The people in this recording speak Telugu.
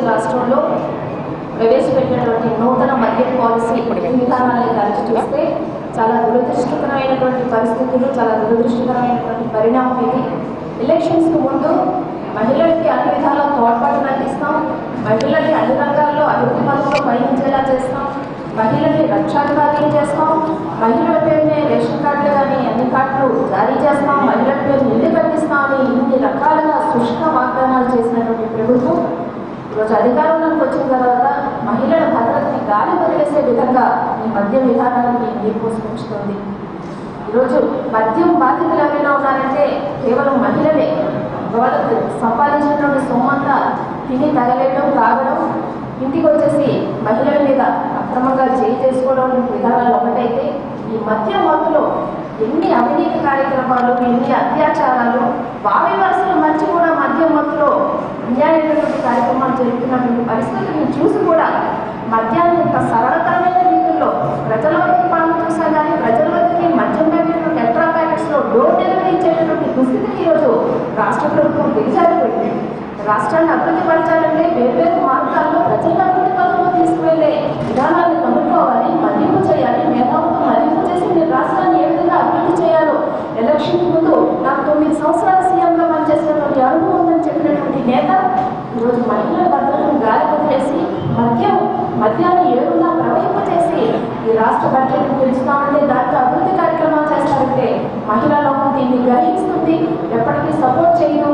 ఆంధ్రప్రదేశ్ రాష్ట్రంలో ప్రవేశపెట్టినటువంటి నూతన మద్య పాలసీ విధానాన్ని కలిసి చూస్తే చాలా దురదృష్టకరమైనటువంటి పరిస్థితులు చాలా దురదృష్టకరమైనటువంటి పరిణామం ఇది. ఎలక్షన్స్కి ముందు మహిళలకి అన్ని విధాలా తోడ్పాటు అందిస్తాం. మహిళల్ని అన్ని రంగాల్లో అభివృద్ధి పథకంలో పయనించేలా చేస్తాం. మహిళల్ని రక్షాధికారులు చేస్తాం. మహిళల పేరునే రేషన్ కార్డులు కానీ అన్ని కార్డులు జారీ చేస్తాం. మహిళల పేరు ఇల్లు కట్టిస్తామని ఇన్ని రకాలుగా శుష్క వాగ్దానాలు ప్రభుత్వం ఈరోజు అధికారంలోకి వచ్చిన తర్వాత మహిళల భద్రతని గాలి వదిలేసే విధంగా ఈ మద్యం విధానాన్ని నీరు పోసుకుంటుంది ఈరోజు మద్యం బాధితులు ఎవరైనా ఉన్నారంటే కేవలం మహిళలే. వాళ్ళకు సంపాదించినటువంటి సొమ్మంతా తిని తగలేయడం తాగడం ఇంటికి వచ్చేసి మహిళల మీద అక్రమంగా చేయి చేసుకోవడం విధానాలు ఒకటైతే ఈ మధ్య మత్తులో ఎన్ని అవినీతి కార్యక్రమాలు ఎన్ని అత్యాచారాలు వావి వరుసలు మంచి కూడా మద్యం కార్యక్రమాలు పరిస్థితులను చూసి కూడా మద్యాన్ని ఇంత సరళతరమైన రీతిలో ప్రజల వద్దకు పాలన చూసా కానీ ప్రజల వద్దకి మద్యం ప్యాకెట్లు టెట్రా ప్యాకెట్స్లో డోర్ డెలివరీ ఇచ్చేటటువంటి దుస్థితిని ఈరోజు రాష్ట్ర ప్రభుత్వం దిగజారిపోయింది రాష్ట్రాన్ని అభివృద్ధి పరచాలంటే వేర్వేరు మార్గాల్లో ప్రజలను అభివృద్ధి పథకంలో తీసుకువెళ్ళే విధానాన్ని కనుక్కోవాలి మదింపు చేయాలి మేధావులతో మదింపు చేసి మీరు రాష్ట్రాన్ని ఏ విధంగా అభివృద్ధి చేయాలో ఎలక్షన్ ముందు నాకు తొమ్మిది సంవత్సరాల సీఎంగా పనిచేసినటువంటి అనుభవం ఉందని చెప్పినటువంటి నేత ఈరోజు మహిళల భద్రత చేసి మద్యం మద్యాన్ని ఏడున్నా ప్రవహింప చేసి ఈ రాష్ట్ర బడ్జెట్ పెంచుతామంటే దాంట్లో అభివృద్ధి కార్యక్రమాలు చేస్తారంటే మహిళా లోకం దీన్ని గ్రహిస్తుంది. ఎప్పటికీ సపోర్ట్ చేయడం